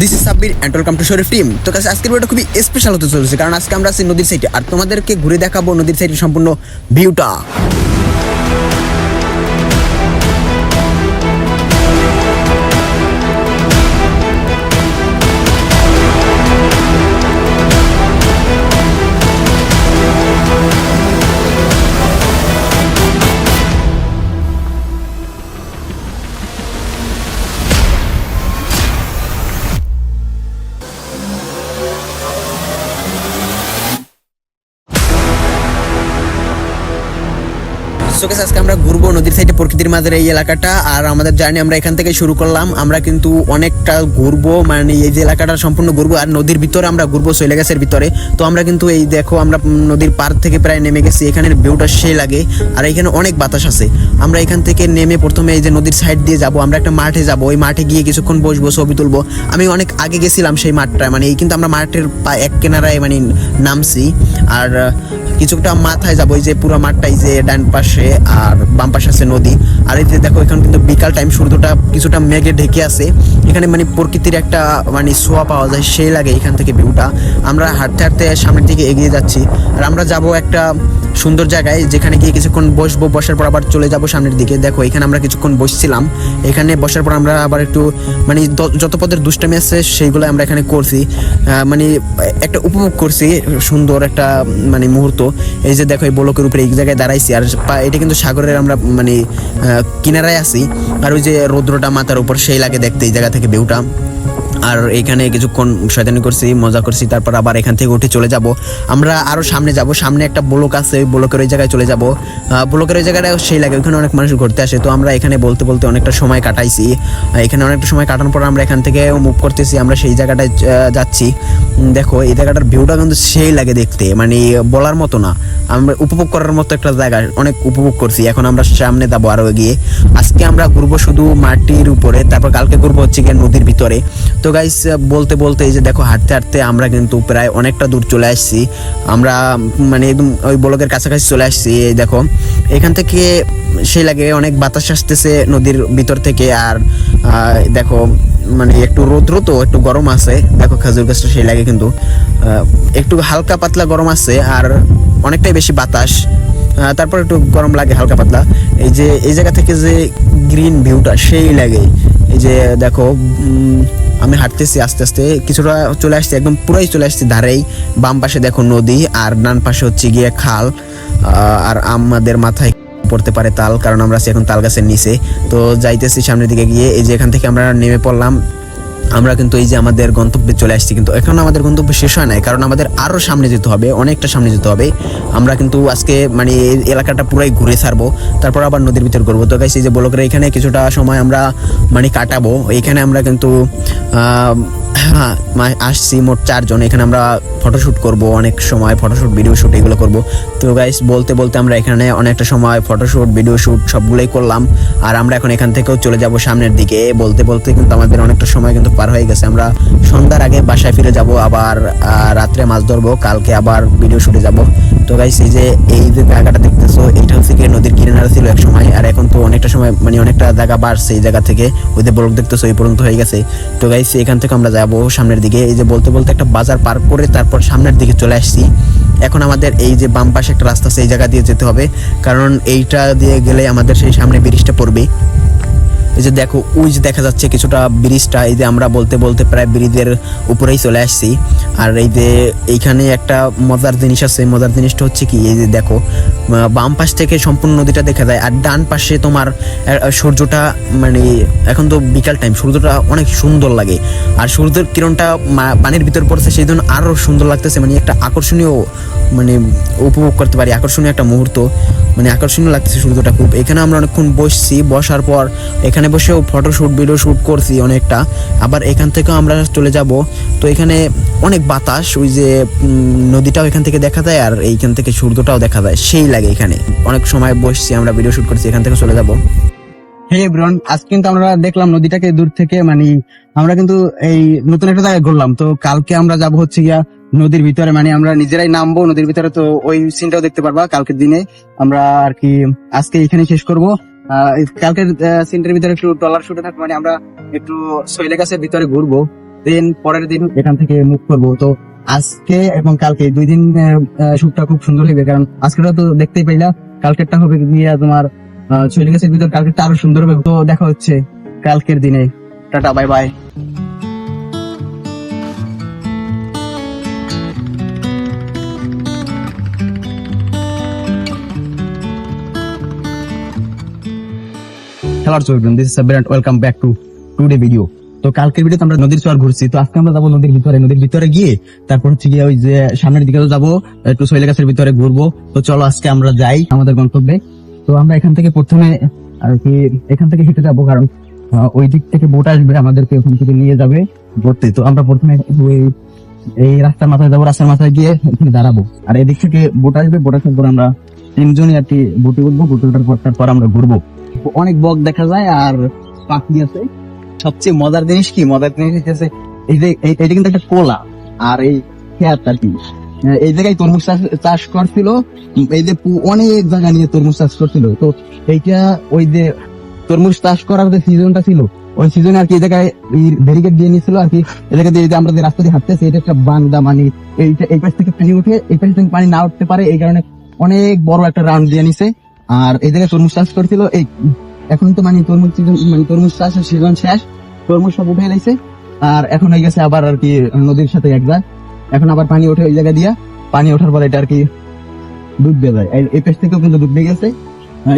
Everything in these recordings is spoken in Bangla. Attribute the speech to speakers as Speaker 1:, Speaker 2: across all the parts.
Speaker 1: This Sabbir and welcome to Sharif team তো কাছে আজকের খুবই স্পেশাল হতে চলেছে, কারণ আজকে আমরা আছি নদীর সাইডে আর তোমাদেরকে ঘুরে দেখাবো নদীর সাইডে সম্পূর্ণ ভিউটা সো আজকে আমরা ঘুরবো নদীর সাইডে প্রকৃতির মাঝের এই এলাকাটা। আর আমাদের জার্নি আমরা এখান থেকে শুরু করলাম। আমরা কিন্তু অনেকটা ঘুরবো মানে এই যে এলাকাটা সম্পূর্ণ ঘুরবো, আর নদীর ভিতরে আমরা ঘুরবো, শৈলাগাছের ভিতরে। তো আমরা কিন্তু এই দেখো, আমরা নদীর পার থেকে প্রায় নেমে গেছি। এখানের ভিউটা সেই লাগে। আর এখানে অনেক বাতাস আছে। আমরা এখান থেকে নেমে প্রথমে এই যে নদীর সাইড দিয়ে যাব। আমরা একটা মাঠে যাব। ওই মাঠে গিয়ে কিছুক্ষণ বসবো, ছবি তুলবো। আমি অনেক আগে গেছিলাম সেই মাঠটা। মানে এই কিন্তু আমরা মাঠের এক কেনারায় মানে নামছি। আর কিছুটা মাথায় যাব, এই যে পুরো মাঠটাই যে ডান পাশে আর বাম পাশে আছে নদী। আর এই যে দেখো, এখানে কিন্তু বিকাল টাইম সূর্যটা কিছুটা মেঘে ঢেকে আছে। এখানে মানে প্রকৃতির একটা মানে ছোঁয়া পাওয়া যায় সেই লাগে এখান থেকে ভিউটা আমরা হাঁটতে হাঁটতে সামনের দিকে এগিয়ে যাচ্ছি। আর আমরা যাব একটা সুন্দর জায়গায়, যেখানে গিয়ে কিছুক্ষণ বসবো, বসার পর আবার চলে যাব সামনের দিকে। দেখো, এখানে আমরা কিছুক্ষণ বসছিলাম। এখানে বসার পর আমরা আবার একটু মানে যত পদের দুষ্টামি আছে, সেইগুলো আমরা এখানে করছি। মানে একটা উপভোগ করছি, সুন্দর একটা মানে মুহূর্ত। এই যে দেখো, এই ব্লকের উপরে এক জায়গায় দাঁড়াইছি, আর এটা কিন্তু সাগরের আমরা মানে কিনারায় আছি। আর ওই যে রৌদ্রটা মাথার উপর, সেই লাগে দেখতে এই জায়গা থেকে ভিউটা। আর এখানে কিছুক্ষণ শয়তানি করছি, মজা করছি, তারপর আবার এখান থেকে উঠে চলে যাব। আমরা আরও সামনে যাব, সামনে একটা ব্লক আছে, ওই ব্লকের ওই জায়গায় চলে যাব। ব্লকের ওই জায়গাটা সেই লাগে ওখানে অনেক মানুষ ঘুরতে আসে। তো আমরা এখানে বলতে বলতে অনেকটা সময় কাটাইছি। এখানে অনেকটা সময় কাটানোর পর আমরা এখান থেকে মুভ করতেছি, আমরা সেই জায়গাটায় যাচ্ছি। দেখো, এই জায়গাটার ভিউটা কিন্তু সেই লাগে দেখতে মানে বলার মতো না। আমরা উপভোগ করার মতো একটা জায়গা, অনেক উপভোগ করছি। এখন আমরা সামনে যাব আরও এগিয়ে। আজকে আমরা ঘুরবো শুধু মাটির উপরে, তারপর কালকে ঘুরবো হচ্ছে গিয়ে নদীর ভিতরে। তো গাইস বলতে বলতে এই যে দেখো, হাঁটতে হাঁটতে আমরা কিন্তু প্রায় অনেকটা দূর চলে আসছি। আমরা মানে একদম ওই ব্লকের কাছাকাছি চলে আসছি, এই দেখো। এখান থেকে সেই লাগে অনেক বাতাস আসতেছে নদীর ভিতর থেকে আর দেখো মানে একটু রৌদ্র তো, একটু গরম আছে। দেখো, খেজুর গাছটা সেই লাগে কিন্তু একটু হালকা পাতলা গরম আছে আর অনেকটাই বেশি বাতাস। তারপর একটু গরম লাগে, হালকা পাতলা। এই যে, এই জায়গা থেকে যে গ্রিন ভিউটা সেই লাগে এই যে, দেখো আমি হাঁটতেছি আস্তে আস্তে, কিছুটা চলে আসছি, একদম পুরাই চলে আসছি ধারেই। বাম পাশে দেখো নদী, আর ডান পাশে হচ্ছে গিয়ে খাল আর আমাদের মাথায় পড়তে পারে তাল, কারণ আমরা এখন তাল গাছের নিচে। তো যাইতেছি সামনের দিকে গিয়ে, এই যে এখান থেকে আমরা নেমে পড়লাম আমরা কিন্তু এই যে আমাদের গন্তব্যে চলে আসছি, কিন্তু এখন আমাদের গন্তব্য শেষ হয় নাই, কারণ আমাদের আরও সামনে যেতে হবে, অনেকটা সামনে যেতে হবে। আমরা কিন্তু আজকে মানে এলাকাটা পুরাই ঘুরে সারবো তারপর আবার নদীর ভিতর করব তো এই যে বলকের এখানে কিছুটা সময় আমরা মানে কাটাবো। এখানে আমরা কিন্তু হ্যাঁ আসছি, মোট চারজন। এখানে আমরা ফটোশ্যুট করব, অনেক সময় ফটোশ্যুট ভিডিও শুট এগুলো করব। তো গাইস বলতে বলতে আমরা এখানে অনেকটা সময় ফটোশ্যুট ভিডিও শুট সবগুলোই করলাম। আর আমরা এখন এখান থেকেও চলে যাব সামনের দিকে। বলতে বলতে কিন্তু আমাদের অনেকটা সময় কিন্তু পার হয়ে গেছে। আমরা সন্ধ্যার আগে বাসায় ফিরে যাব আবার রাত্রে মাছ ধরবো, কালকে আবার ভিডিও শুটে যাব। তো গাইস এই যে এই যে জায়গাটা দেখতেছো, এইটা হচ্ছে গিয়ে নদীর কিনারা ছিল এক সময় এখন তো অনেকটা সময় মানে অনেকটা জায়গা বাড়ছে এই জায়গা থেকে। ওই যে বলক দেখতেছো, এই পর্যন্ত হয়ে গেছে। তো গাইছি এখান থেকে আমরা যাব সামনের দিকে। এই যে বলতে বলতে একটা বাজার পার করে তারপর সামনের দিকে চলে আসছি। এখন আমাদের এই যে বাম পাশে একটা রাস্তা আছে, এই জায়গা দিয়ে যেতে হবে। কারণ এইটা দিয়ে গেলে আমাদের সেই সামনে ব্রিজটা পড়বে। এই যে দেখো ওই যে দেখা যাচ্ছে কিছুটা ব্রিজটা, এই যে আমরা বলতে বলতে প্রায় ব্রিজের উপরেই চলে আসছি। আর এই যে এইখানে একটা মজার জিনিস আছে মজার জিনিসটা হচ্ছে কি, এই যে দেখো বাম পাশ থেকে সম্পূর্ণ নদীটা দেখা যায়, আর ডান পাশে তোমার সূর্যটা মানে এখন তো বিকাল টাইম সূর্যটা অনেক সুন্দর লাগে। আর সূর্যের কিরণটা পানির ভিতর পড়ছে, সেই জন্য আরও সুন্দর লাগতেছে মানে একটা আকর্ষণীয় মানে উপভোগ করতে পারি, আকর্ষণীয় একটা মুহূর্ত মানে আকর্ষণীয় লাগতেছে সূর্যটা খুব। এখানে আমরা অনেকক্ষণ বসছি, বসার পর এখানে বসেও ফটো শুট ভিডিও শুট করছি অনেকটা। আবার এখান থেকেও আমরা চলে যাব। তো এখানে অনেক বাতাস, ওই যে নদীটাও এখান থেকে দেখা যায় আর এইখান থেকে সূর্যটাও দেখা যায়। সেই লাগে এখানে। অনেক সময় বসছি, আমরা ভিডিও শুট করছি, এখান থেকে চলে যাব। হে ব্রন আজ কিন্তু আমরা দেখলাম নদীটাকে দূর থেকে মানে আমরা কিন্তু এই নতুন একটা জায়গায় ঘুরলাম। তো কালকে আমরা যাব হচ্ছে গিয়া নদীর ভিতরে মানে আমরা নিজেরাই নামবো নদীর ভিতরে। তো ওই সিনটাও দেখতে পারবা, কালকের দিনে আমরা আর কি আজকে এখানে শেষ করব।
Speaker 2: কালকের সিনটার ভিতরে একটু ডলার শুটে থাকব মানে আমরা একটু শৈলে ভিতরে ঘুরবো দেন পরের দিন এখান থেকে মুভ করব। তো আজকে এবং কালকে দুই দিন শুটটা খুব সুন্দর হবে কারণ আজকেটা তো দেখতেই পাইলা, কালকেরটা হবে গিয়ে তোমার শৈলে গাছের ভিতরে কালকেরটা আরও সুন্দর হবে। তো দেখা হচ্ছে কালকের দিনে। Tata bye bye hello children this is Sabir welcome back to today video তো কালকের ভিডিওতে আমরা নদীর চর ঘুরছি। তো আজকে আমরা যাব নদীর ভিতরে। নদীর ভিতরে গিয়ে তারপর হচ্ছে গিয়ে ওই যে সামনের দিকে যাব। একটু শৈলে গাছের ভিতরে ঘুরবো। তো চলো আজকে আমরা যাই আমাদের গন্তব্যে। তো আমরা এখান থেকে প্রথমে আর কি এখান থেকে হেঁটে যাব কারণ ওই দিক থেকে বোট আসবে, আমাদেরকে ওখান থেকে নিয়ে যাবে ঘুরতে তো আমরা প্রথমে ওই, এই রাস্তার মাথায় যাব। রাস্তার মাথায় গিয়ে এখানে দাঁড়াবো। আর এদিক থেকে বোট আসবে। বোট আসার পর আমরা তিনজনই আর কি বুটে উঠবো। বুটে ওঠার পর তারপর আমরা ঘুরবো। অনেক বক দেখা যায় আর পাখি আছে। সবচেয়ে মজার জিনিস কি? মজার জিনিস হচ্ছে এটা কিন্তু একটা কোলা আর এই আর কি? এই জায়গায় তরমুজ চাষ- করছিল, এই যে অনেক জায়গা নিয়ে তরমুজ চাষ করছিল। তো এইটা ওই যে তরমুজ চাষ করার যে সিজনটা ছিল, ওই সিজনে আর কি এই জায়গায় ব্যারিকেড দিয়ে নিয়েছিল আর কি। এই জায়গা দিয়ে আমরা যে রাস্তা দিয়ে হাঁটতেছি, এটা একটা বান্দা মানে এইটা, এই পাশ থেকে পানি উঠে, এই পাশ থেকে পানি না উঠতে পারে, এই কারণে অনেক বড় একটা রাউন্ড দিয়ে নিছে। আর জায়গায় তরমুজ চাষ করছিল, এই এখন তো মানে তরমুজ মানে তরমুজ চাষের সিজন শেষ, তরমুজ সব উঠে গেছে। আর এখন হয়ে গেছে আবার আর কি নদীর সাথে একবার এখন আবার পানি ওঠে ওই জায়গা দিয়া। পানি ওঠার পর এটা আর কি ডুববে যায়। এই- পেশ থেকেও কিন্তু ডুববে গেছে।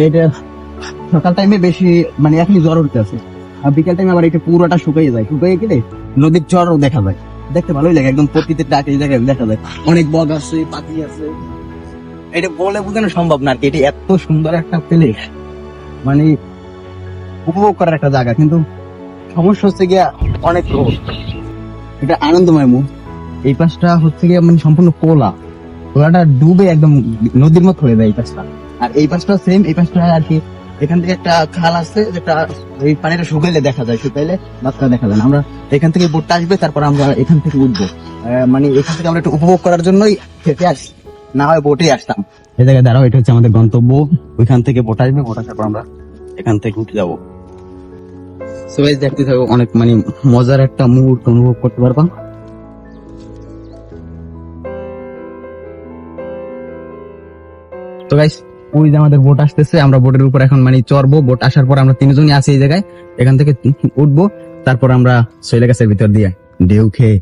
Speaker 2: এটা সকাল টাইমে বেশি মানে এখনই জ্বর উঠতে আছে। আর বিকেল টাইমে আবার এটা পুরোটা শুকিয়ে যায়। শুকিয়ে গেলে নদীর জ্বরও দেখা যায়। দেখতে ভালোই লাগে, একদম প্রকৃতির ডাক এই জায়গায় দেখা যায়। অনেক বগ আছে, পাখি আছে। এটা বলে বোঝানো সম্ভব না এটা এত সুন্দর একটা প্লেস মানে উপভোগ করার একটা জায়গা। কিন্তু সমস্যা হচ্ছে গিয়া অনেক এটা আনন্দময় মুখ। এই পাশটা হচ্ছে গিয়া মানে সম্পূর্ণ কোলা। কোলাটা ডুবে একদম নদীর মতো হয়ে যায় এই পাশটা। আর এই পাশটা সেম এই পাশটা আর কি এখান থেকে একটা খাল আছে যেটা এই পানিটা শুকাইলে দেখা যায়, শুকাইলে বাচ্চা দেখা যায় আমরা এখান থেকে বোটটা আসবে, তারপর আমরা এখান থেকে উঠবো। মানে এখান থেকে আমরা একটু উপভোগ করার জন্যই খেতে আসি না হয় বোটেই আসতাম। এই জায়গায় দাঁড়াও, এটা হচ্ছে আমাদের গন্তব্য। ওইখান থেকে বোট আসবে বোট আসার পর আমরা এখান থেকে উঠে যাব। সবাই দেখতে থাকো, অনেক মানে মজার একটা মুহূর্ত অনুভব করতে পারবা। তো গাইস ওই যে আমাদের বোট আসতেছে, আমরা বোটের উপর এখন মানে চড়বো। বোট আসার পর আমরা তিনজনই আছি এই জায়গায়। এখান থেকে উঠবো, তারপর আমরা শৈলা গাছের ভিতর দিয়ে ঢেউ খেয়ে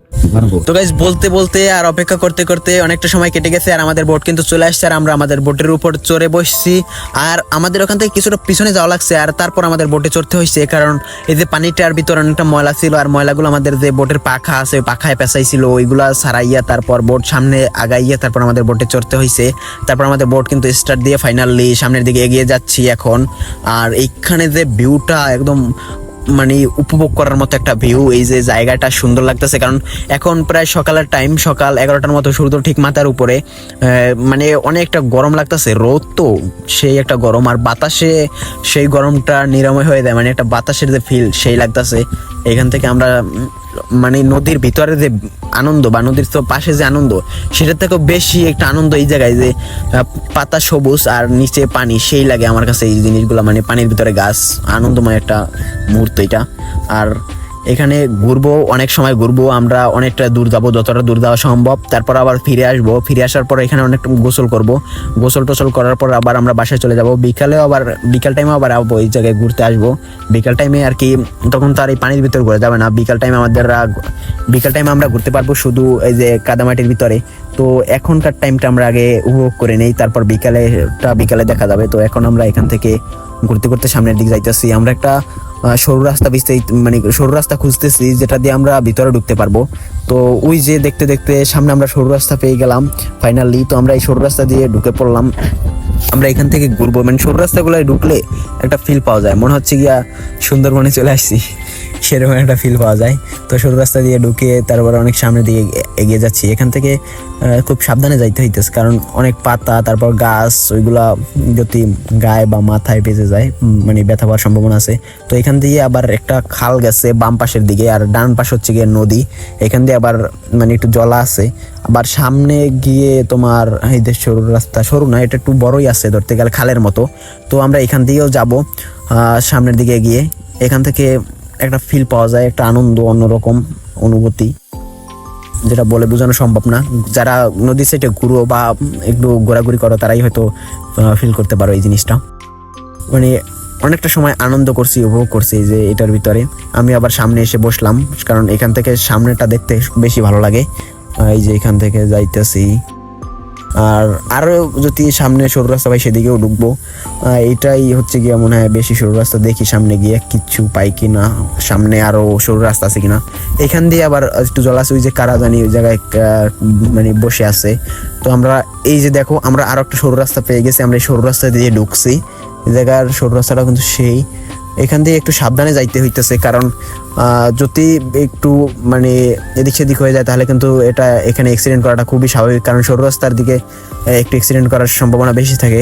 Speaker 2: তো গাইস বলতে বলতে আর অপেক্ষা করতে করতে অনেকটা সময় কেটে গেছে আর আমাদের বোট কিন্তু চলে আসছে আর আমরা আমাদের বোটের উপর চড়ে বসছি। আর আমাদের ওখান থেকে কিছুটা পিছনে যাওয়া লাগছে আর তারপর আমাদের বোটে চড়তে হয়েছে কারণ এই যে পানিটার ভিতরে অনেকটা ময়লা ছিল আর ময়লাগুলো আমাদের যে বোটের পাখা আছে, ওই পাখায় পেঁচাইছিল, ওইগুলা সারাইয়া তারপর বোট সামনে আগাইয়া তারপর আমাদের বোটে চড়তে হয়েছে। তারপর আমাদের বোট কিন্তু স্টার্ট দিয়ে ফাইনালি সামনের দিকে এগিয়ে যাচ্ছি এখন। আর এইখানে যে ভিউটা একদম মানে উপভোগ করার মতো একটা ভিউ এই যে জায়গাটা সুন্দর লাগতেছে। কারণ এখন প্রায় সকালের টাইম সকাল এগারোটার মতো, সূর্য ঠিক মাথার উপরে। মানে অনেকটা গরম লাগতেছে। রোদ তো সেই একটা গরম, আর বাতাসে সেই গরমটা নিরাময় হয়ে যায়। মানে একটা বাতাসের যে ফিল সেই লাগতেছে। এখান থেকে আমরা মানে নদীর ভিতরে যে আনন্দ বা নদীর তো পাশে যে আনন্দ, সেটার থেকেও বেশি একটা আনন্দ এই জায়গায় যে পাতা সবুজ আর নিচে পানি, সেই লাগে আমার কাছে এই জিনিসগুলো মানে পানির ভিতরে গাছ, আনন্দময় একটা মুহূর্ত এটা। আর এখানে ঘুরবো, অনেক সময় ঘুরবো, আমরা অনেকটা দূর যাব, যতটা দূর যাওয়া সম্ভব। তারপর আবার ফিরে আসব। ফিরে আসার পর এখানে অনেকটা গোসল করব। গোসল টোসল করার পর আবার আমরা বাসায় চলে যাব। বিকালেও আবার, বিকাল টাইমে আবার আবো এই জায়গায় ঘুরতে আসব। বিকাল টাইমে আর কি, তখন তো আর এই পানির ভিতরে ঘুরে যাবে না। বিকাল টাইমে আমাদের বিকাল টাইমে আমরা ঘুরতে পারব শুধু এই যে কাদামাটির ভিতরে। তো এখনকার টাইমটা আমরা আগে উপভোগ করে নেই। তারপর বিকালেটা বিকালে দেখা যাবে। তো এখন আমরা এখান থেকে ঘুরতে ঘুরতে সামনের দিকে যাইতেছি। আমরা একটা সরু রাস্তা বিস্তারিত মানে সরু রাস্তা খুঁজতেছি, যেটা দিয়ে আমরা ভিতরে ঢুকতে পারব। তো ওই যে দেখতে দেখতে সামনে আমরা সরু রাস্তা পেয়ে গেলাম ফাইনালি তো আমরা এই সরু রাস্তা দিয়ে ঢুকে পড়লাম। আমরা এখান থেকে ঘুরবো। মানে সরু রাস্তাগুলোয় ঢুকলে একটা ফিল পাওয়া যায়। মনে হচ্ছে গিয়া সুন্দরবনে চলে আসছি।
Speaker 1: সেরকম একটা ফিল পাওয়া যায়। তো সরু রাস্তা দিয়ে ঢুকে তারপরে অনেক সামনের দিকে এগিয়ে যাচ্ছি। এখান থেকে খুব সাবধানে যাইতে হইতেছে। কারণ অনেক পাতা, তারপর গাছ, ওইগুলা যদি গায়ে বা মাথায় বেজে যায় মানে ব্যথা পাওয়ার সম্ভাবনা আছে। তো এখান দিয়ে আবার একটা খাল গেছে বাম পাশের দিকে। আর ডান পাশ হচ্ছে গিয়ে নদী। এখান দিয়ে আবার মানে একটু জলা আছে। আবার সামনে গিয়ে তোমার, এই যে সরু রাস্তা, সরু না, এটা একটু বড়ই আছে ধরতে গেলে, খালের মতো। তো আমরা এখান দিয়েও যাব সামনের দিকে গিয়ে। এখান থেকে একটা ফিল পাওয়া যায়, একটা আনন্দ, অন্যরকম অনুভূতি, যেটা বলে বোঝানো সম্ভব না। যারা নদীর সাইডে ঘুরো বা একটু ঘোরাঘুরি করো, তারাই হয়তো ফিল করতে পারো এই জিনিসটা। মানে অনেকটা সময় আনন্দ করছি, উপভোগ করছি যে এটার ভিতরে। আমি আবার সামনে এসে বসলাম, কারণ এখান থেকে সামনেটা দেখতে বেশি ভালো লাগে। এই যে এখান থেকে যাইতেছি। আর আরও যদি সামনে সরু রাস্তা পাই সেদিকেও ঢুকবো। এটাই হচ্ছে গিয়ে মনে হয় বেশি সরু রাস্তা, দেখি সামনে গিয়ে কিচ্ছু পাই কিনা, সামনে আরও সরু রাস্তা আছে কিনা। এখান দিয়ে আবার একটু জল আছে, ওই যে কারা জানি ওই জায়গায় মানে বসে আছে। তো আমরা এই যে দেখো, আমরা আরও একটা সরু রাস্তা পেয়ে গেছি, আমরা এই সরু রাস্তা দিয়ে ঢুকছি। জায়গার সরু রাস্তাটা কিন্তু সেই। এখান দিয়ে একটু সাবধানে যাইতে হইতেছে, কারণ যদি একটু মানে এদিক সেদিক হয়ে যায়, তাহলে কিন্তু এটা এখানে অ্যাক্সিডেন্ট করাটা খুবই স্বাভাবিক, কারণ সরু রাস্তার দিকে একটু অ্যাক্সিডেন্ট করার সম্ভাবনা বেশি থাকে।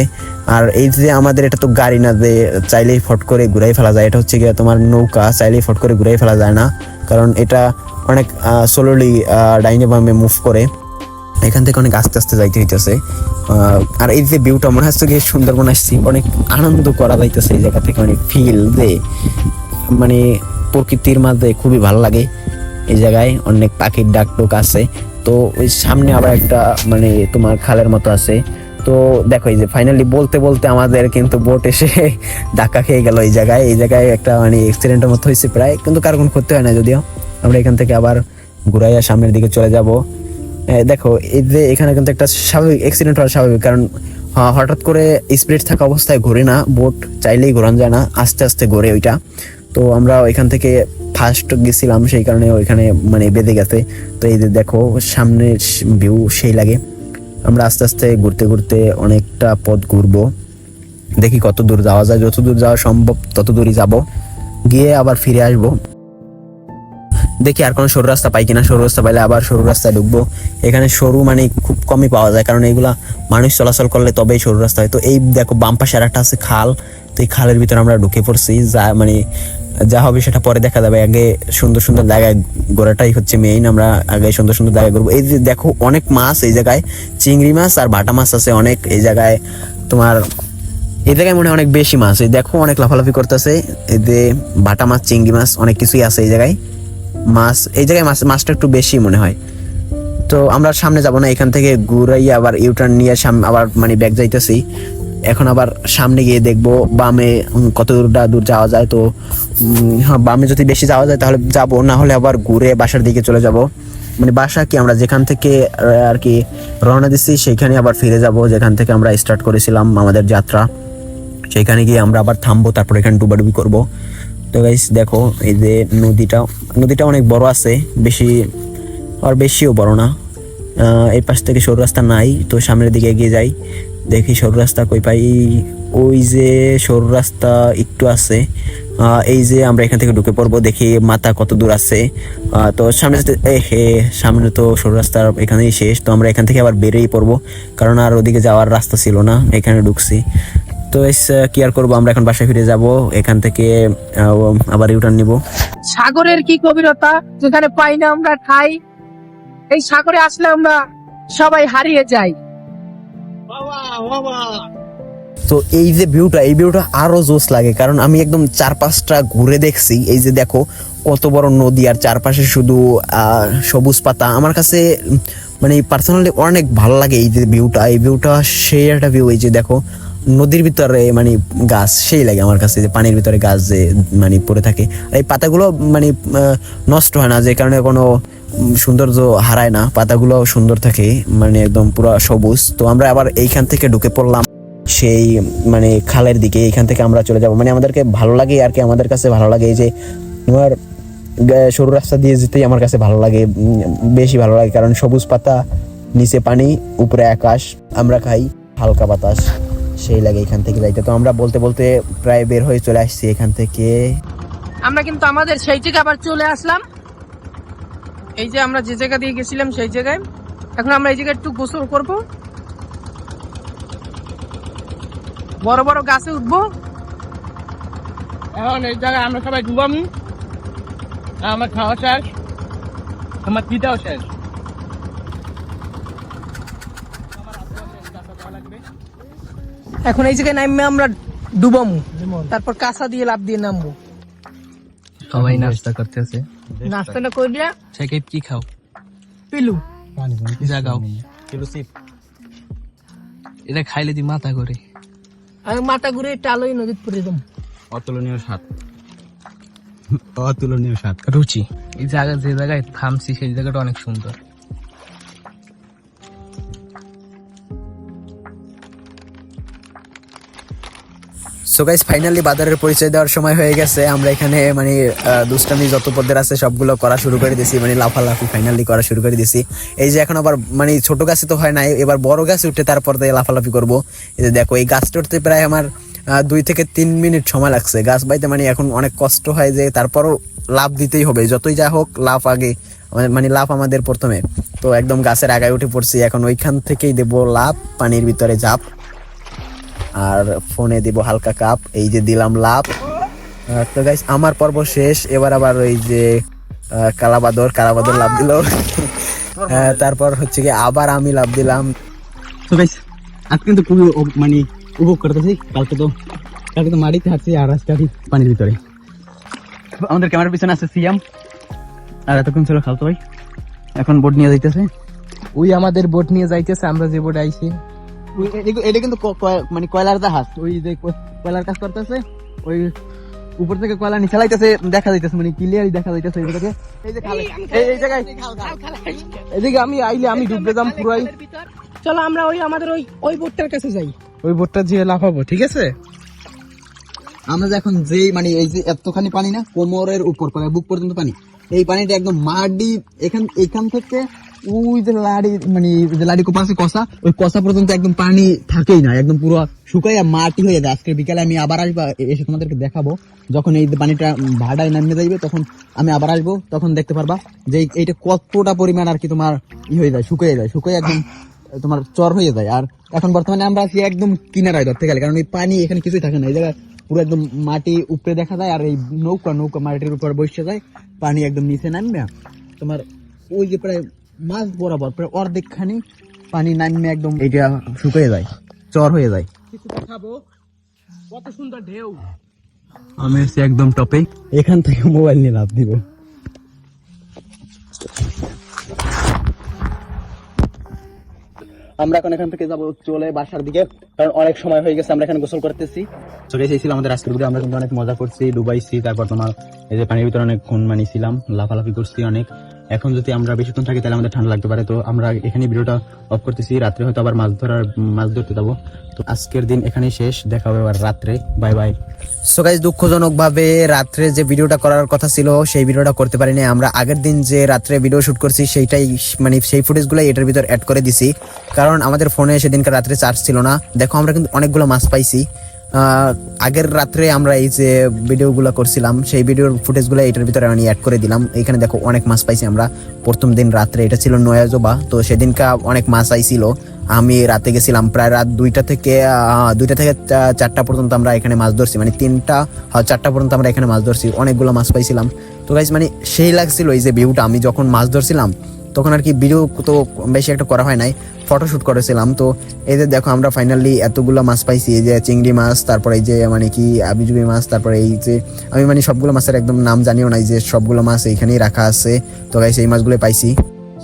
Speaker 1: আর এই যে আমাদের এটা তো গাড়ি না, যে চাইলেই ফট করে ঘুরাই ফেলা যায়, এটা হচ্ছে গিয়ে তোমার নৌকা, চাইলেই ফট করে ঘুরাই ফেলা যায় না। কারণ এটা অনেক স্লোলি ডাইনে বামে মুভ করে। এখান থেকে অনেক আস্তে আস্তে যাইতে হইতেছে। আর এই যে ভিউটা মনে হচ্ছে গিয়ে সুন্দরবন আসছি, অনেক আনন্দ করা যাইতেছে এই জায়গা থেকে, অনেক ফিল দে মানে প্রকৃতির মাঝে খুবই ভালো লাগে এই জায়গায়, অনেক পাখির ডাক টোক আছে। তো ওই সামনে আবার একটা মানে তোমার খালের মতো আছে। তো দেখো এই যে ফাইনালি বলতে বলতে আমাদের কিন্তু বোট এসে ধাক্কা খেয়ে গেল এই জায়গায়। এই জায়গায় একটা মানে অ্যাক্সিডেন্টের মতো হয়েছে প্রায়, কিন্তু কারও কোনো ক্ষতি হয় না যদিও। আমরা এখান থেকে আবার ঘুরাইয়া সামনের দিকে চলে যাব। দেখো, এই যে এখানে কিন্তু একটা স্বাভাবিক অ্যাক্সিডেন্ট হওয়া স্বাভাবিক, কারণ হঠাৎ করে স্পিড থাকা অবস্থায় ঘুরে না বোট চাইলেই ঘোরানো যায় না, আস্তে আস্তে ঘোরে ওইটা। তো আমরা ওইখান থেকে ফার্স্ট গেছিলাম, সেই কারণে ওইখানে মানে বেঁধে গেছে। তো এই যে দেখো, সামনের ভিউ সেই লাগে। আমরা আস্তে আস্তে ঘুরতে ঘুরতে অনেকটা পথ ঘুরবো। দেখি কত দূর যাওয়া যায়, যত দূর যাওয়া সম্ভব, তত দূরই যাব। গিয়ে আবার ফিরে আসব। দেখি আর কোনো সরু রাস্তা পাই কিনা। সরু রাস্তা পাইলে আবার সরু রাস্তায় ঢুকবো। এখানে সরু মানে খুব কমই পাওয়া যায়, কারণ এগুলা মানুষ চলাচল করলে তবেই সরু রাস্তা হয়। তো এই দেখো, বাম পাশে আর একটা আছে খাল। তো এই খালের ভিতরে আমরা ঢুকে পড়ছি। যা মানে যা হবে সেটা পরে দেখা যাবে। আগে সুন্দর সুন্দর জায়গায় ঘোরাটাই হচ্ছে মেইন আমরা আগে সুন্দর সুন্দর জায়গায় ঘুরবো। এই যে দেখো, অনেক মাছ এই জায়গায়। চিংড়ি মাছ আর বাটা মাছ আছে অনেক এই জায়গায়। তোমার এই জায়গায় মনে হয় অনেক বেশি মাছ। এই দেখো, অনেক লাফালাফি করতেছে। যে বাটা মাছ, চিংড়ি মাছ, অনেক কিছুই আছে এই জায়গায়। মাছ, এই জায়গায় মাছ, মাছটা একটু বেশি মনে হয়। তো আমরা সামনে যাব না, এখান থেকে ঘুরাইয়া আবার ইউটার্ন নিয়ে আবার মানে ব্যাগ যাইতেছি। এখন আবার সামনে গিয়ে দেখব বামে কত দূরটা দূর যাওয়া যায় তো। হ্যাঁ বামে যদি বেশি যাওয়া যায় তাহলে যাব, না হলে আবার ঘুরে বাসার দিকে চলে যাব। মানে বাসা কি আমরা যেখান থেকে আর কি রওনা দিচ্ছি, সেইখানে আবার ফিরে যাব, যেখান থেকে আমরা স্টার্ট করেছিলাম আমাদের যাত্রা। সেখানে গিয়ে আমরা আবার থামবো, তারপর এখানে ডুবাডুবি করব। তো গাইস দেখো, এই যে নদীটা নদীটা অনেক বড় আছে, বেশি, আর বেশিও বড় না। এই পাশ থেকে সরু রাস্তা নাই, তো সামনের দিকে এগিয়ে যাই। দেখি সরু রাস্তা কই পাই। ওই যে সরু রাস্তা একটু আছে। এই যে আমরা এখান থেকে ঢুকে পড়ব, দেখি মাথা কত দূর আছে। তো সামনে হে, সামনে তো সরু রাস্তা এখানেই শেষ। তো আমরা এখান থেকে আবার বেরিয়ে পড়ব, কারণ আর ওদিকে যাওয়ার রাস্তা ছিল না, এখানে ঢুকছি। তো এস কি আর করব? আমরা এখন বাসায় ফিরে যাব। এখান থেকে আবার ইউটার্ন নিব।
Speaker 3: সাগরের কি গভীরতা? যেখানে পাই না আমরা ঠাই এই সাগরে আসলে আমরা সবাই হারিয়ে যাই।
Speaker 1: তো এই যে ভিউটা এই ভিউটা আরও জোস লাগে কারণ আমি একদম চারপাশটা ঘুরে দেখছি। এই যে দেখো কত বড় নদী আর চারপাশে শুধু আহ, সবুজ পাতা। আমার কাছে মানে পার্সোনালি অনেক ভালো লাগে এই যে ভিউটা। এই ভিউটা সেই একটা ভিউ এই যে দেখো নদীর ভিতরে মানে গাছ, সেই লাগে আমার কাছে, যে পানির ভিতরে গাছ যে মানে পড়ে থাকে। আর এই পাতাগুলো মানে নষ্ট হয় না, যে কারণে কোনো সৌন্দর্য হারায় না। পাতাগুলো সুন্দর থাকে মানে একদম পুরো সবুজ। তো আমরা আবার এইখান থেকে ঢুকে পড়লাম, সেই মানে খালের দিকে। এখান থেকে আমরা চলে যাব। মানে আমাদেরকে ভালো লাগে, আর কি আমাদের কাছে ভালো লাগে যে তোমার সরু রাস্তা দিয়ে যেতেই আমার কাছে ভালো লাগে বেশি ভালো লাগে। কারণ সবুজ পাতা, নিচে পানি, উপরে আকাশ, আমরা খাই হালকা বাতাস। সেই লাগে এখান থেকে যাইতে। তো আমরা বলতে বলতে প্রায় বের হয়ে চলে আসছি এখান থেকে।
Speaker 3: আমরা কিন্তু আমাদের সেই জায়গায় আবার চলে আসলাম। এই যে আমরা যে জায়গা দিয়ে গেছিলাম সেই জায়গায়। এখন আমরা এই জায়গায় একটু গোসল করব। বড় বড় গাছে উঠবো। এখন এই জায়গায় আমরা সবাই ডুবাম। আমার খাওয়া শেষ। আমার পিতাও শেষ। এখন এই জায়গায় নামবে আমরা ডুবামু। তারপর কাঁচা দিয়ে লাভ দিয়ে নামবো।
Speaker 4: সবাই নাস্তা করতেছে।
Speaker 3: নাস্তাটা করলে
Speaker 4: সাকিব কি খাও?
Speaker 3: পিলু।
Speaker 4: জাগাও পিলু সিপ এটা খাইলে দি মাথা করে
Speaker 3: আমি মাথা ঘুরে টালোই নদীত পড়ে যাব
Speaker 2: অতুলনীয় স্বাদ। অতুলনীয় স্বাদ।
Speaker 4: রুচি। এই জায়গা যে জায়গায় থামছি সেই জায়গাটা অনেক সুন্দর।
Speaker 1: সো গাইস ফাইনালি বাজারের পরিচয় দেওয়ার সময় হয়ে গেছে। আমরা এখানে মানে দুষ্টামি যত পদের আছে সবগুলো করা শুরু করে দিয়েছি মানে লাফালাফি ফাইনালি করা শুরু করে দিয়েছি এই যে এখন আবার মানে ছোট গাছে তো হয় নাই, এবার বড় গাছে উঠে তারপর দিয়ে লাফালাফি করব। এই যে দেখো, এই গাছটা উঠতে প্রায় আমার দুই থেকে তিন মিনিট সময় লাগছে। গাছ বাইতে মানে এখন অনেক কষ্ট হয় যে তারপরও লাভ দিতেই হবে। যতই যা হোক লাভ আগে, মানে- মানে লাভ আমাদের প্রথমে। তো একদম গাছের আগায় উঠে পড়ছি। এখন ওইখান থেকেই দেবো লাভ পানির ভিতরে ঝাঁপ। আর ফোনে দিব হালকা কাপ এই যে দিলাম লাভ তো গাইস আমার পর্ব শেষ এবার আবার ওই যে কালাবাদর কালাবাদর লাভ দিল। তারপর হচ্ছে কি আবার আমি লাভ দিলাম।
Speaker 2: তো গাইস আজ কিন্তু খুবই মানে উপভোগ করতেছি কালকে তো কালকে তো মাটিতে হাঁটছি আর আজকে আছি পানির ভিতরে। আমাদের ক্যামেরার পিছনে আছে সিয়াম। আর এতক্ষণ ছিল খালতো ভাই। এখন বোট নিয়ে যাইতেছে।
Speaker 4: ওই আমাদের বোট নিয়ে যাইতেছে আমরা যে বোট আইছি।
Speaker 2: এটা কিন্তু মানে কয়লার জাহাজ। ওই যে কয়লার কাজ করতেছে ওই উপর থেকে কয়লা নিচে লাইতেছে দেখা যাইতেছে মানে ক্লিয়ারই দেখা যাইতেছে এই যে এই- জায়গায়
Speaker 4: এদিকে আমি আইলে আমি ডুববে যাম পুরাই।
Speaker 3: চলো আমরা ওই আমাদের ওই ওই বোটটার কাছে যাই।
Speaker 4: ওই বোটটা দিয়ে লাফাবো ঠিক আছে?
Speaker 2: আমরা যে এখন যেই মানে এই যে এতখানি পানি না কোমরের উপর করে বুক পর্যন্ত পানি। এই পানিটা একদম মাটি এখান এখান থেকে ওই যে লাড়ি মানে যে লাড়ি কোপা আছে কষা, ওই কষা পর্যন্ত একদম পানি থাকেই না, একদম পুরো শুকাইয়া মাটি হয়ে যায় আজকে বিকালে আমি আবার আসব, এসে তোমাদেরকে দেখাবো। যখন এই পানিটা ভাড়ায় নামিয়ে যাইবে, তখন আমি আবার আসব, তখন দেখতে পারবা যে এইটা কতটা পরিমাণ আর কি তোমার ই হয়ে যায় শুকিয়ে যায়। শুকিয়ে একদম তোমার চর হয়ে যায়। আর এখন বর্তমানে আমরা আছি একদম কিনারায় ধরতে গেলে, কারণ এই পানি এখানে কিছুই থাকে না। এই জায়গায় পুরো একদম মাটি উপরে দেখা যায়, আর এই নৌকা নৌকা মাটির উপর বসে যায়, পানি একদম নিচে নামবে। তোমার ওই যে প্রায় মাছ বরাবর প্রায় অর্ধেক খানি পানি নামবে একদম এটা শুকিয়ে যায় চর হয়ে যায়।
Speaker 3: খাব। কত সুন্দর ঢেউ।
Speaker 2: আমি হচ্ছে একদম টপে। এখান থেকে মোবাইল নিয়ে লাভ দিব। আমরা এখন এখান থেকে যাব চলে বাসার দিকে কারণ অনেক সময় হয়ে গেছে আমরা এখানে গোসল করতেছি। চলে এসেছিলাম আমাদের আজকের ভিডিও আমরা কিন্তু অনেক মজা করছি ডুবাইছি তারপর তোমার এই যে পানির ভিতরে অনেক খুন মানিয়েছিলাম লাফালাফি করছি অনেক। এখন যদি আমরা বেশিক্ষণ থাকি, তাহলে আমাদের ঠান্ডা লাগতে পারে। তো আমরা এখানে ভিডিওটা অফ করতেছি। রাত্রে হয়তো আবার মাছ ধরার, মাছ ধরতে যাব। তো আজকের দিন এখানেই শেষ। দেখা হবে আবার রাত্রে। বাই বাই
Speaker 1: সো গাইস দুঃখজনক ভাবে রাত্রে যে ভিডিওটা করার কথা ছিল, সেই ভিডিওটা করতে পারিনি। আমরা আগের দিন যে রাত্রে ভিডিও শুট করছি, সেইটাই মানে সেই ফুটেজগুলো এটার ভিতর অ্যাড করে দিছি। কারণ আমাদের ফোনে সেদিনকার রাত্রে চার্জ ছিল না। দেখো, আমরা কিন্তু অনেকগুলো মাছ পাইছি। আগের রাত্রে আমরা এই যে ভিডিওগুলো করছিলাম সেই ভিডিওর ফুটেজগুলো এটার ভিতরে আমি অ্যাড করে দিলাম। এখানে দেখো অনেক মাছ পাইছি আমরা। প্রথম দিন রাত্রে এটা ছিল নয়াজোবা তো সেদিনকা অনেক মাছ আইছিল। আমি রাতে গেছিলাম প্রায় রাত দুইটা থেকে দুইটা থেকে চারটা পর্যন্ত আমরা এখানে মাছ ধরছি। মানে তিনটা হ্যাঁ, চারটা পর্যন্ত আমরা এখানে মাছ ধরছি। অনেকগুলো মাছ পাইছিলাম। তো গাইজ মানে সেই লাগছিল এই যে ভিউটা আমি যখন মাছ ধরছিলাম তখন আর কি ভিডিও তো বেশি একটা করা হয় নাই ফটোশুট করেছিলাম। তো এই যে দেখো, আমরা ফাইনালি এতগুলো মাছ পাইছি, এই যে চিংড়ি মাছ, তারপরে এই যে মানে কি, আবিজুবি মাছ, তারপরে এই যে, আমি মানে সবগুলো মাছের একদম নাম জানিও নাই যে সবগুলো মাছ এইখানেই রাখা আছে। তো গাইস এই মাছগুলো পাইছি।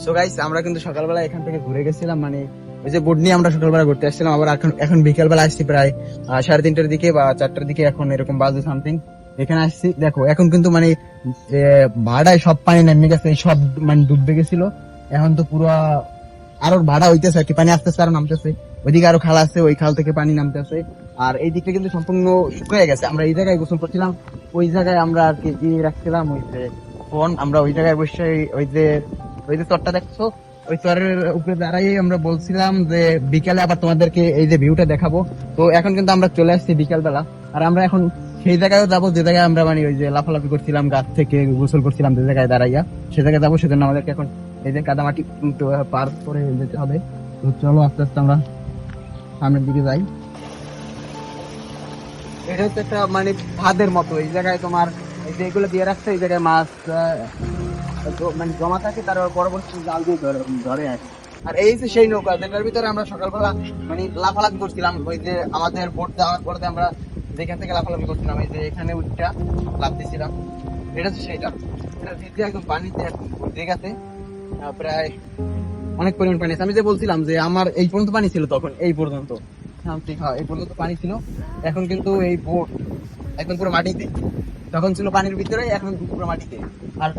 Speaker 2: সো গাইস আমরা কিন্তু সকালবেলা এখান থেকে ঘুরে গেছিলাম মানে ওই যে বোট নিয়ে আমরা সকালবেলা ঘুরতে আসছিলাম, আবার এখন এখন বিকেলবেলা আসছি প্রায় সাড়ে তিনটার দিকে বা চারটার দিকে, এখন এরকম বাজে সামথিং এখানে আসছি, দেখো, এখন কিন্তু মানে ভাড়ায় সব পানি নেমে গেছে সব মানে ডুববে গেছিল। এখন তো পুরো আরও ভাড়া হইতেছে আর কি, পানি আস্তে আস্তে আরও নামতেছে। ওইদিকে আরও খাল আছে, ওই খাল থেকে পানি নামতেছে। আর এই দিকটা কিন্তু সম্পূর্ণ শুকিয়ে গেছে। আমরা এই জায়গায় গোসল করছিলাম, ওই জায়গায় আমরা আর কি ই রাখছিলাম, ওই যে ফোন। আমরা ওই জায়গায় বসে ওই যে ওই যে চরটা দেখছ? ওই চরের উপরে দাঁড়াই আমরা বলছিলাম যে, বিকালে আবার তোমাদেরকে এই যে ভিউটা দেখাবো। তো এখন কিন্তু আমরা চলে আসছি বিকাল বেলা আর আমরা এখন সেই জায়গায় যাব, যে জায়গায় আমরা মানে ওই যে লাফালাফি করছিলাম, গাছ থেকে গোসল করছিলাম, যে জায়গায় দাঁড়াইয়া, সে জায়গায় যাব, সেজন্য আমাদেরকে এখন এই যে কাদামাটি পার করে যেতে হবে। তো চলো, আস্তে আস্তে আমরা সামনের দিকে যাই। এটা হচ্ছে একটা মানে মতো, এই জায়গায় তোমার এই যে এগুলো দিয়ে রাখছে, এই জায়গায় মাছ মানে জমা থাকে, তার পরবর্তী জাল দিয়ে ধরে আর এই যে সেই নৌকা, যেটার ভিতরে আমরা সকালবেলা মানে লাফালাফি করছিলাম, ওই যে আমাদের বোট যাওয়ার পরে আমরা যেখান থেকে লাফালাফি করছিলাম এই যে এখানে উঠটা লাফ দিছিলাম। এটা হচ্ছে সেইটা। এটা ভিজে একদম পানিতে আহ, প্রায় অনেক পরিমাণ পানি আছে। আমি যে বলছিলাম যে আমার এই পর্যন্ত পানি ছিল তখন এই পর্যন্ত। হ্যাঁ এই পর্যন্ত পানি ছিল। এখন কিন্তু এই বোট একদম পুরো মাটিতে। তখন ছিল পানির ভিতরে এখন পুরো মাটিতে। আর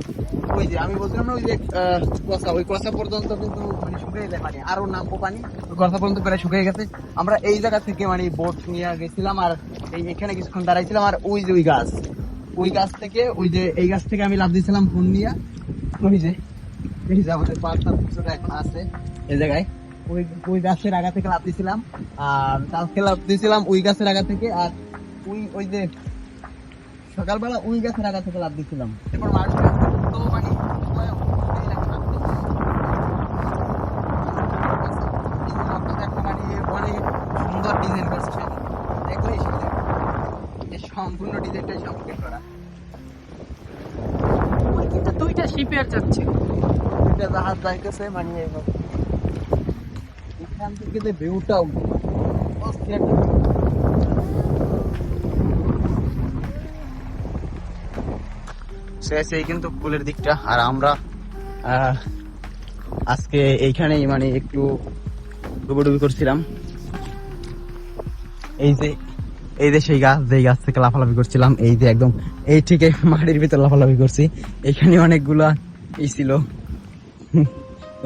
Speaker 2: ওই যে আমি বলছিলাম না ওই যে কুয়াশা ওই কুয়াশা পর্যন্ত কিন্তু মানে শুকিয়ে যায় পানি। আরও নামবো পানি। কুয়াশা পর্যন্ত প্রায় শুকিয়ে গেছে। আমরা এই জায়গা থেকে মানে বোট নিয়ে গেছিলাম আর এই এখানে কিছুক্ষণ দাঁড়াইছিলাম আর ওই যে ওই গাছ। ওই গাছ থেকে, ওই যে এই গাছ থেকে আমি লাভ দিয়েছিলাম ফোন নিয়ে। ওই যে, এই যে আমাদের পাঁচটা পিছনে এখন আছে। এই জায়গায় ওই ওই গাছের আগা থেকে লাভ দিয়েছিলাম আর কালকে লাভ দিয়েছিলাম ওই গাছের আগা থেকে। আর ওই ওই যে সকালবেলা ওই গাছের আগা থেকে লাভ দিয়েছিলাম এরপর মাছ
Speaker 3: শিপের যাচ্ছে।
Speaker 2: এটা জাহাজ যাইতেছে মানে এইভাবে। এখান থেকে যে ভিউটা অস্থির শেষ এই কিন্তু পুলের দিকটা আর আমরা আহ, আজকে এইখানেই মানে একটু ডুবুডুবি করছিলাম। এই যে এই যে সেই গাছ যেই গাছ থেকে লাফালাফি করছিলাম এই যে একদম এই ঠিক মাটির ভিতর লাফালাফি করছি। এখানে অনেকগুলা ই ছিল।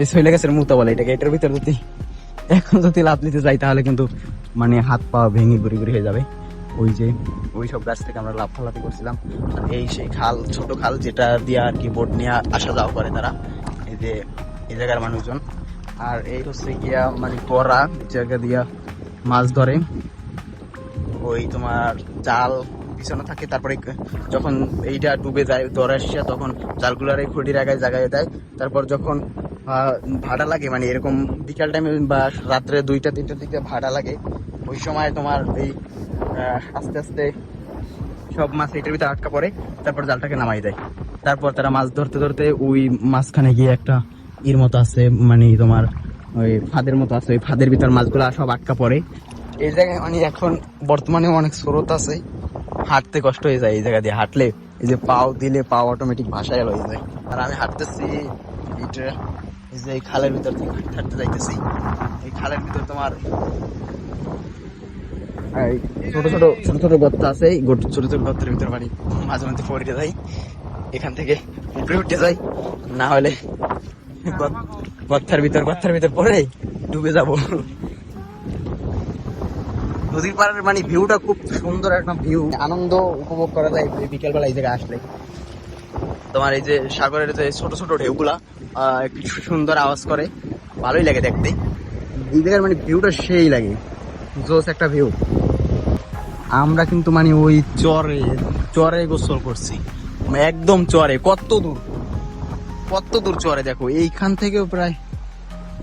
Speaker 2: এই শৈলে গাছের মুতা বলে এটাকে, এটার ভিতর যদি এখন যদি লাভ নিতে যাই, তাহলে কিন্তু মানে হাত পা ভেঙে গুড়ি গুড়ি হয়ে যাবে। ওই যে, ওই সব গাছ থেকে আমরা লাফালাফি করছিলাম। আর এই সেই খাল, ছোট খাল যেটা দিয়ে আর কি বোট নিয়ে আসা যাওয়া করে তারা, এই যে, এই জায়গার মানুষজন। আর এই হচ্ছে গিয়া মানে করা, জায়গা দিয়া মাছ ধরে। ওই তোমার জাল বিছানো থাকে, তারপরে যখন এইটা ডুবে যায় দর আসিয়া তখন জালগুলার এই খুঁটির আগায় জায়গায় দেয়। তারপর যখন ভাড়া লাগে মানে এরকম বিকাল টাইমে বা রাত্রে দুইটা তিনটার দিকে ভাড়া লাগে, ওই সময় তোমার এই আস্তে আস্তে সব মাছ এটার ভিতরে আটকা পড়ে, তারপর জালটাকে নামাই দেয়। তারপর তারা মাছ ধরতে ধরতে ওই মাঝখানে গিয়ে একটা ইর মতো আছে মানে তোমার ওই ফাঁদের মতো আছে, ওই ফাঁদের ভিতর মাছগুলো সব আটকা পড়ে। এই জায়গায় মানে এখন বর্তমানে অনেক স্রোত আছে। হাঁটতে কষ্ট হয়ে যায় এই জায়গা দিয়ে। হাঁটলে এই যে পাও দিলে পাও অটোমেটিক ভাষায় হয়ে যায়। আর আমি হাঁটতেছি, এই যে, এই খালের ভিতর থেকে হাঁটতে হাঁটতে যাইতেছি। এই খালের ভিতর তোমার ছোট ছোট ছোট ছোট গর্ত আছে, এই ছোট ছোট গর্তের ভিতর মানে মাঝে মাঝে পড়ে যাই। এখান থেকে উপরে উঠে যাই। না হলে গর্ত- গর্তের ভিতর গর্তের ভিতর পড়ে ডুবে যাব। নদীর পাড়ের মানে ভিউটা খুব সুন্দর একটা ভিউ আনন্দ উপভোগ করা যায় বিকেল বেলা এই জায়গায় আসলে। তোমার এই যে সাগরের যে ছোট ছোট ঢেউগুলা একটু সুন্দর আওয়াজ করে ভালোই লাগে দেখতে। এই জায়গার মানে ভিউটা সেই লাগে জোস একটা ভিউ আমরা কিন্তু মানে ওই চরে চরে গোসল করছি। মানে একদম চরে কত দূর? কত দূর চরে দেখো এইখান থেকেও প্রায়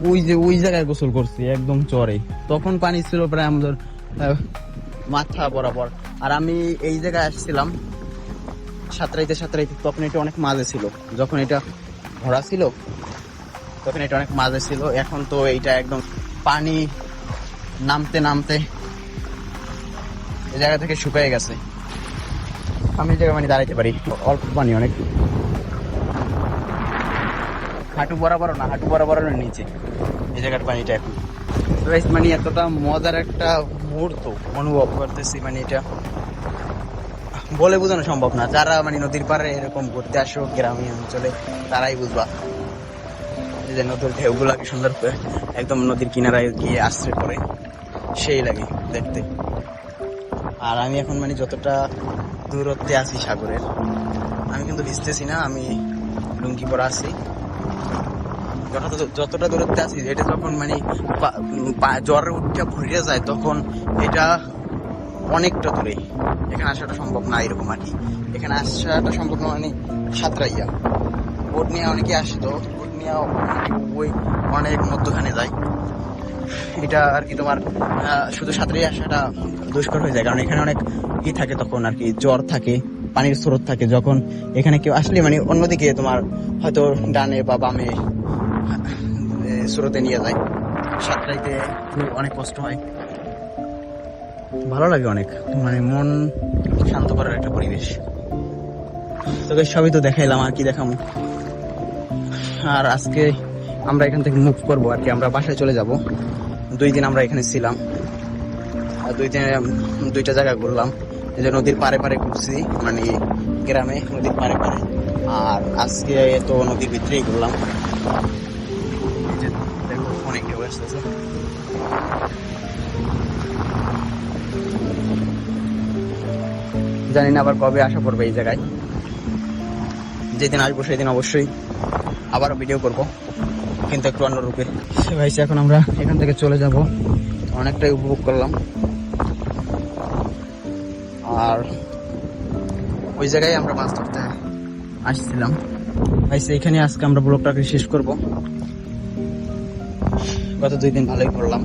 Speaker 2: ওই যে ওই জায়গায় গোসল করছি একদম চরে। তখন পানি ছিল প্রায় আমাদের মাথা বরাবর। আর আমি এই জায়গায় আসছিলাম, সাঁতরাইতে সাঁতরাইতে তখন এটা অনেক মাঝে ছিল। যখন এটা ভরা ছিল, তখন এটা অনেক মাঝে ছিল। এখন তো এইটা একদম পানি নামতে নামতে এই জায়গা থেকে শুকিয়ে গেছে। আমি এই জায়গায় মানে দাঁড়াইতে পারি। অল্প পানি, অনেক। হাঁটু বরাবর না, হাঁটু বরাবর নিচে। এই জায়গার পানিটা এখন। Guys, মানে এতটা মজার একটা মুহূর্ত অনুভব করতেছি মানে এটা বলে বোঝানো সম্ভব না। যারা মানে নদীর পাড়ে এরকম ঘুরতে আসো গ্রামীণ অঞ্চলে তারাই বুঝবা যে নদীর ঢেউগুলাকে সুন্দর করে একদম নদীর কিনারায় গিয়ে আশ্রয় পড়ে সেই লাগে দেখতে। আর আমি এখন মানে যতটা দূরত্বে আছি সাগরের আমি কিন্তু ভিজতেছি না আমি লুঙ্গি পরা আছি। যতটা দূরত্বে আছি, এটা যখন মানে পা- পা- জ্বরে উঠে ভরে যায়, তখন এটা অনেকটা দূরে। এখানে আসাটা সম্ভব না, এরকম আর কি। এখানে আসাটা সম্ভব না মানে সাঁতরাইয়া। বোট নিয়ে অনেকে আসে তো বোট নিয়ে ওই অনেক মধ্যখানে যায়। এটা আর কি তোমার শুধু সাঁতরে আসাটা দুষ্কর হয়ে যায়, কারণ এখানে অনেক ই থাকে তখন আর কি, জ্বর থাকে, পানির স্রোত থাকে। যখন এখানে কেউ আসলে মানে অন্যদিকে তোমার হয়তো ডানে বা বামে স্রোতে নিয়ে যায়। সাঁতরাইতে খুব অনেক কষ্ট হয়। ভালো লাগে অনেক। মানে মন শান্ত করার একটা পরিবেশ। তোকে সবই তো দেখাইলাম, আর কি দেখাম আর আজকে আমরা এখান থেকে মুভ করব, আর কি। আমরা বাসায় চলে যাব। দুই দিন আমরা এখানে ছিলাম। আর দুই দিনে দুইটা জায়গা ঘুরলাম। এই যে নদীর পারে পারে ঘুরছি মানে গ্রামে নদীর পারে পারে আর আজকে তো নদীর ভিতরেই ঘুরলাম। আসতেছে জানি না আবার কবে আসা পড়বে এই জায়গায়। যেদিন আসব সেদিন অবশ্যই আবারও ভিডিও করব। কিন্তু একটু অন্য রূপে। ভাইসি এখন আমরা এখান থেকে চলে যাব। অনেকটাই উপভোগ করলাম। আর ওই জায়গায় আমরা মাছ ধরতে আসছিলাম। ভাইসি এখানে আজকে আমরা ব্লগটাকে শেষ করব। গত দুই দিন ভালোই করলাম।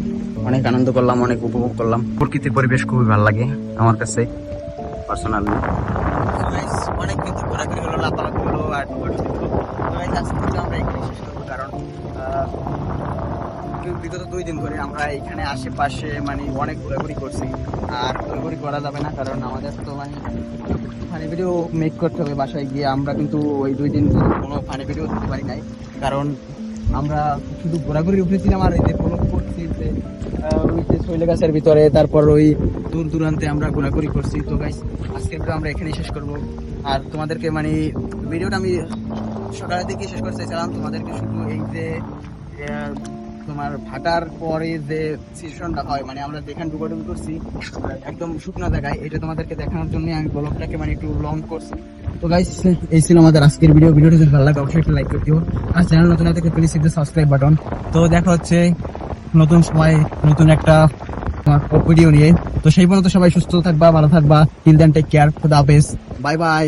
Speaker 2: অনেক আনন্দ করলাম, অনেক উপভোগ করলাম। প্রকৃতির পরিবেশ খুবই ভালো লাগে আমার কাছে পার্সোনালি অনেক কিন্তু ঘোরাঘুরি হলো, লাফালাফি হলো, আর আমরা এখানে শেষ বিগত দুই দিন ধরে আমরা এখানে আশেপাশে মানে অনেক ঘোরাঘুরি করছি। আর ঘোরাঘুরি করা যাবে না, কারণ আমাদের তো মানে ফানি ভিডিও মেক করতে হবে, বাসায় গিয়ে। আমরা কিন্তু ওই দুই দিন কোনো ফানি ভিডিও দিতে পারি নাই, কারণ আমরা শুধু ঘোরাঘুরি উঠেছিলাম আর এই যে ব্লগ করছি যে ওই যে শৈল গাছের ভিতরে, তারপর ওই দূর দূরান্তে আমরা ঘোরাঘুরি করছি। তো গাইস আজকে ভিডিও আমরা এখানেই শেষ করব। আর তোমাদেরকে মানে ভিডিওটা আমি সকালের দিকে শেষ করতে চাইছিলাম। তোমাদেরকে শুধু এই যে তোমার ভাটার পরে যে সিচুয়েশনটা হয় মানে আমরা যেখানে ডুবাডুবি করছি, একদম শুকনো জায়গায়, এটা তোমাদেরকে দেখানোর জন্য আমি ব্লগটাকে মানে একটু লং করছি। তো গাইস এই ছিল আমাদের আজকের ভিডিও ভিডিওটা যদি ভালো লাগে, অবশ্যই একটা লাইক করে দিও। আর চ্যানেল নতুন থেকে প্লিজ হিট সাবস্ক্রাইব বাটন তো দেখা হচ্ছে নতুন সময়, নতুন একটা ভিডিও নিয়ে। তো সেই পর্যন্ত সবাই সুস্থ থাকবা, ভালো থাকবা। টিল দেন টেক কেয়ার খুদা হাফেজ। Bye bye